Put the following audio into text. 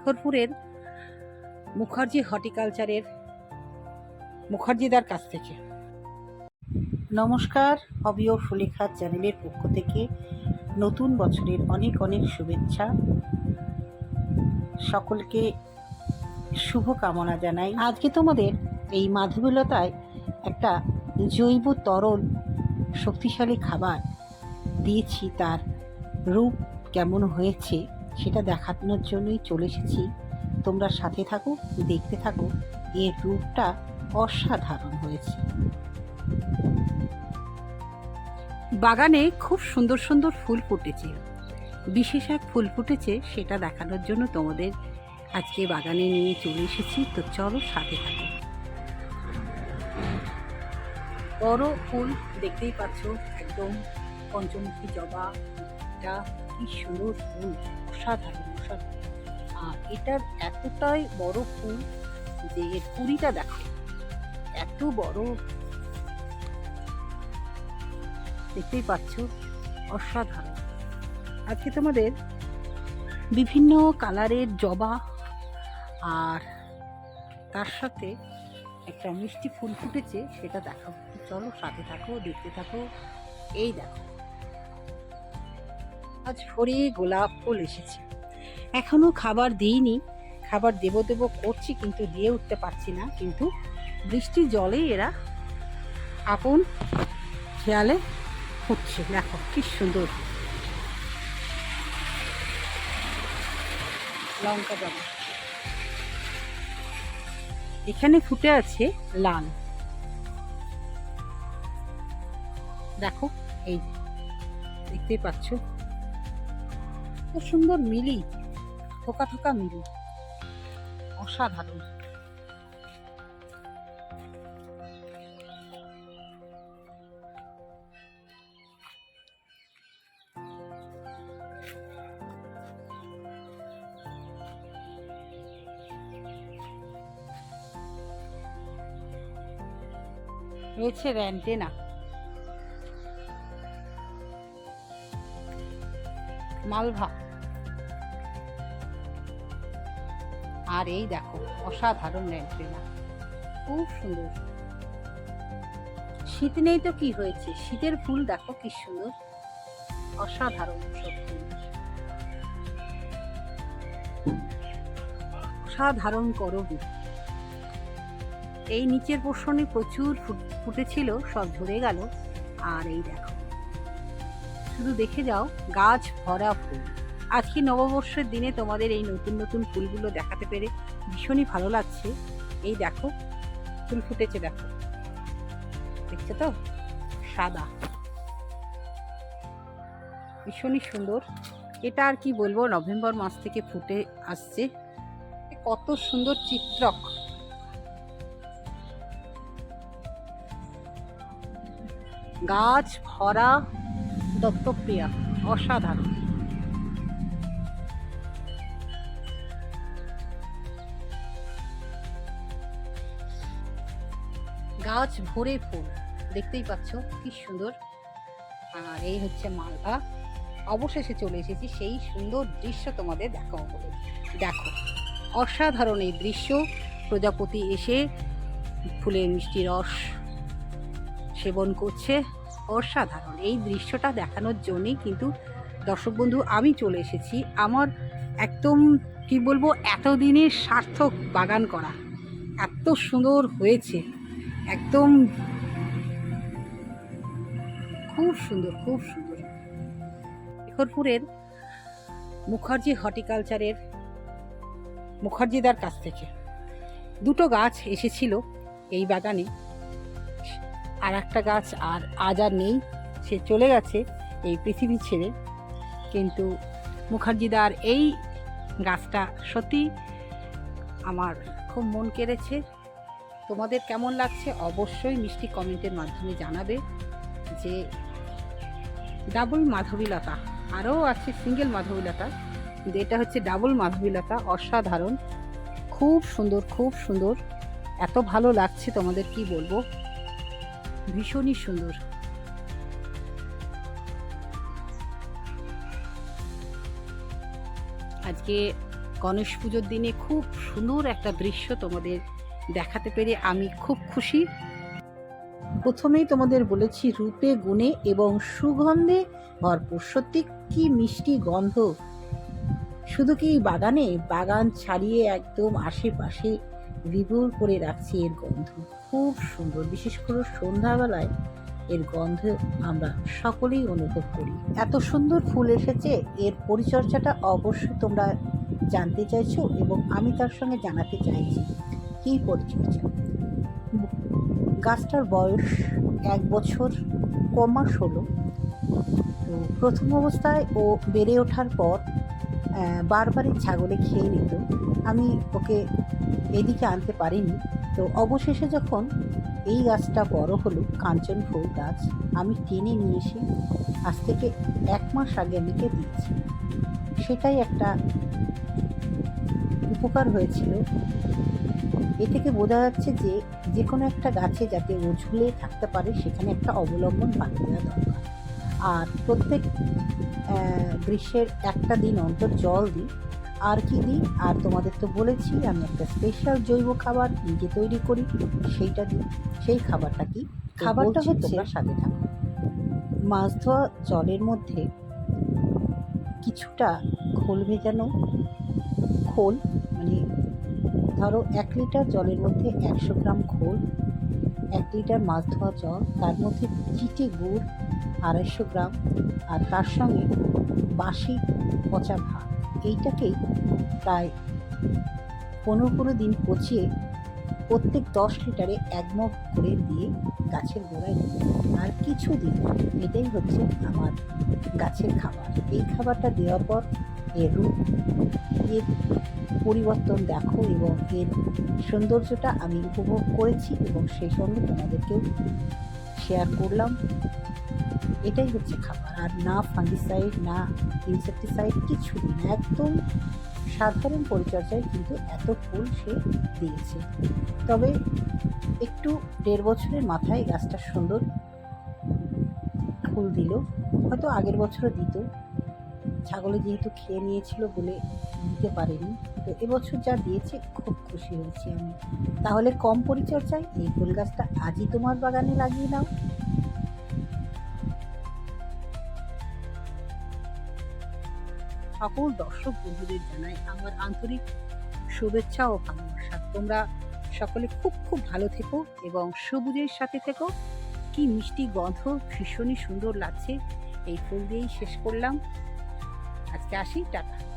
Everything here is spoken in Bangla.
শেখরপুরের মুখার্জি হর্টিকালচারের মুখার্জিদার কাছ থেকে। নমস্কার, হবি ও সুলেখা চ্যানেলের পক্ষ থেকে নতুন বছরের অনেক অনেক শুভেচ্ছা। সকলকে শুভ কামনা জানাই। আজকে তোমাদের এই মাধবীলতায় একটা জৈব তরল শক্তিশালী খাবার দিয়েছি, তার রূপ কেমন হয়েছে সেটা দেখানোর জন্যই চলে এসেছি। তোমরা সাথে থাকো, দেখতে থাকো। এর রূপটা অসাধারণ হয়েছে। বাগানে খুব সুন্দর সুন্দর ফুল ফুটেছে। বিশেষ এক ফুল ফুটেছে, সেটা দেখানোর জন্য তোমাদের আজকে বাগানে নিয়ে চলে এসেছি। তো চলো সাথে থাকো। বড় ফুল দেখতেই পাচ্ছ, একদম পঞ্চমুখী জবা। এটা কি সুন্দর ফুল। অসাধারণ অসাধারণ। আর এটার এতটাই বড় ফুল যে এর কুড়িটা দেখো। এত বড়। দেখতেই পাচ্ছ, অসাধারণ। আজকে তোমাদের বিভিন্ন কালারের জবা আর তার সাথে একটা মিষ্টি ফুল ফুটেছে, সেটা দেখাবো। চলো সাথে থাকো, দেখতে থাকো। এই দেখো। আজ ভরে গোলাপ ফুল এসেছে। এখনও খাবার দিইনি, খাবার দেব দেব করছি কিন্তু দিয়ে উঠতে পারছি না, কিন্তু বৃষ্টির জলে এরা আপন খেয়ালে ফুটছে দেখো, কি সুন্দর। লঙ্কা জবা। এখানে ফুটে আছে লাল। দেখো, এই দেখতেই পাচ্ছ? খুব সুন্দর মিলি। থোকা থোকা মিলি। অসাধারণ। রয়েছে র্যান্টেনা। মালভা। আর এই দেখো, অসাধারণ র্যান্টেনা খুব সুন্দর। শীত নেই তো কি হয়েছে? শীতের ফুল দেখো কি সুন্দর। অসাধারণ অসাধারণ করবি। এই নিচের পোর্শনে প্রচুর ফুট- ফুটেছিল, সব ঝরে গেল। আর এই দেখো শুধু দেখে যাও, গাছ ভরা ফুল। আজকে নববর্ষের দিনে তোমাদের এই নতুন নতুন ফুলগুলো দেখাতে পেরে ভীষণই ভালো লাগছে। এই দেখো, ফুল ফুটেছে দেখো। দেখছ তো? সাদা। ভীষণই সুন্দর। এটা আর কি বলব, নভেম্বর মাস থেকে ফুটে আসছে। কত সুন্দর চিত্রক। গাছ ভরা দত্তপ্রিয়া, অসাধারণ। গাছ ভরে ফুল, দেখতেই পাচ্ছ কি সুন্দর। আর এই হচ্ছে মালটা অবশেষে চলে এসেছি, সেই সুন্দর দৃশ্য তোমাদের দেখাবো বলে। দেখো, অসাধারণ এই দৃশ্য। প্রজাপতি এসে ফুলের মিষ্টি রস সেবন করছে। অসাধারণ। এই দৃশ্যটা দেখানোর জন্যই কিন্তু দর্শক বন্ধু, আমি চলে এসেছি আমার একদম, কি বলব, এতদিনের সার্থক বাগান করা। এত সুন্দর হয়েছে। একদম খুব সুন্দর খুব সুন্দর। শেখরপুরের মুখার্জি হর্টিকালচারের মুখার্জিদার কাছ থেকে দুটো গাছ এসেছিল এই বাগানে। আর একটা গাছ আর আজ আর নেই, সে চলে গেছে এই পৃথিবী ছেড়ে। কিন্তু মুখার্জিদার এই গাছটা সত্যি আমার খুব মন কেড়েছে। তোমাদের কেমন লাগছে অবশ্যই মিষ্টি কমেন্টের মাধ্যমে জানাবে যে ডাবল মাধবীলতা, আরও আছে সিঙ্গেল মাধবীলতা, কিন্তু এটা হচ্ছে ডাবল মাধবীলতা, অসাধারণ। খুব সুন্দর খুব সুন্দর। এত ভালো লাগছে তোমাদের কি বলব? ভীষণই সুন্দর। আজকে গণেশ পুজোর দিনে খুব সুন্দর একটা দৃশ্য তোমাদের দেখাতে পেরে আমি খুব খুশি। প্রথমেই তোমাদের বলেছি রূপে, গুণে এবং সুগন্ধে ভরপুর। সত্যি কি মিষ্টি গন্ধ। শুধু কি বাগানে? বাগান ছাড়িয়ে একদম আশেপাশে বিভোর করে রাখছে এর গন্ধ। খুব সুন্দর, বিশেষ করে সন্ধ্যাবেলায় এর গন্ধ আমরা সকলেই অনুভব করি। এত সুন্দর ফুল এসেছে, এর পরিচর্যাটা অবশ্যই তোমরা জানতে চাইছো এবং আমি তার সঙ্গে জানাতে চাইছি। কী পরিচর্যা? গাছটার বয়স এক বছর কমাস হলো তো প্রথম অবস্থায় ও বেড়ে ওঠার পর বারবারই ছাগলে খেয়ে নিত আমি ওকে এদিকে আনতে পারিনি। তো অবশেষে যখন এই গাছটা বড় হলো, কাঞ্চন ফুল গাছ, আমি টেনে নিয়ে এসে আজ থেকে এক মাস আগে আমি কে দিয়েছি। সেটাই একটা উপকার হয়েছিল। এ থেকে বোঝা যাচ্ছে যে যে কোনো একটা গাছে যাতে ও ঝুলে থাকতে পারে, সেখানে একটা অবলম্বন বানিয়ে দেওয়া দরকার। আর প্রত্যেক গ্রীষ্মের একটা দিন অন্তর জল দিই আর কি দিই? আর তোমাদের তো বলেছি আমি একটা স্পেশাল জৈব খাবার নিজে তৈরি করি সেইটা দিই। সেই খাবারটা কি? খাবারটা হচ্ছে সাথে থাকো। মাছ ধোয়া জলের মধ্যে কিছুটা খোল ভেজানো খোল মানে ধরো এক লিটার জলের মধ্যে একশো গ্রাম খোল এক লিটার মাছ ধোয়া জল তার মধ্যে চিটে গুড় আড়াইশো গ্রাম আর তার সঙ্গে বাসি পচা ভাত। এইটাকেই প্রায় পনেরো পনেরো দিন পচিয়ে প্রত্যেক দশ লিটারে এক মগ করে দিয়ে গাছের গোড়ায় আর কিছু দিন এটাই হচ্ছে আমার গাছের খাবার। এই খাবারটা দেওয়ার পর এর রূপ, এর পরিবর্তন দেখো এবং এর সৌন্দর্যটা আমি উপভোগ করেছি এবং সেই সঙ্গে তোমাদেরকেও শেয়ার করলাম। এটাই হচ্ছে খাবার। আর না ফাঙ্গিসাইড না ইনসেকটিসাইড কিছু না। একদম সাধারণ পরিচর্যায় কিন্তু এত ফুল সে দিয়েছে। তবে একটু দেড় বছরের মাথায় গাছটা সুন্দর ফুল দিল। হয়তো আগের বছরও দিত। ছাগলে যেহেতু খেয়ে নিয়েছিল বলে দিতে পারেনি। তো এবছর যা দিয়েছে, খুব খুশি হয়েছি আমি। তাহলে কম পরিচর্যায় এই ফুল গাছটা আজই তোমার বাগানে লাগিয়ে নাও সকল দর্শক বন্ধুদের জানাই আমার আন্তরিক শুভেচ্ছা ও ভালোবাসা। তোমরা সকলে খুব খুব ভালো থেকো এবং সবুজের সাথে থেকো। কি মিষ্টি গন্ধ, ভীষণই সুন্দর লাগছে। এই ফুল দিয়েই শেষ করলাম। আজকে আসি, টাটা।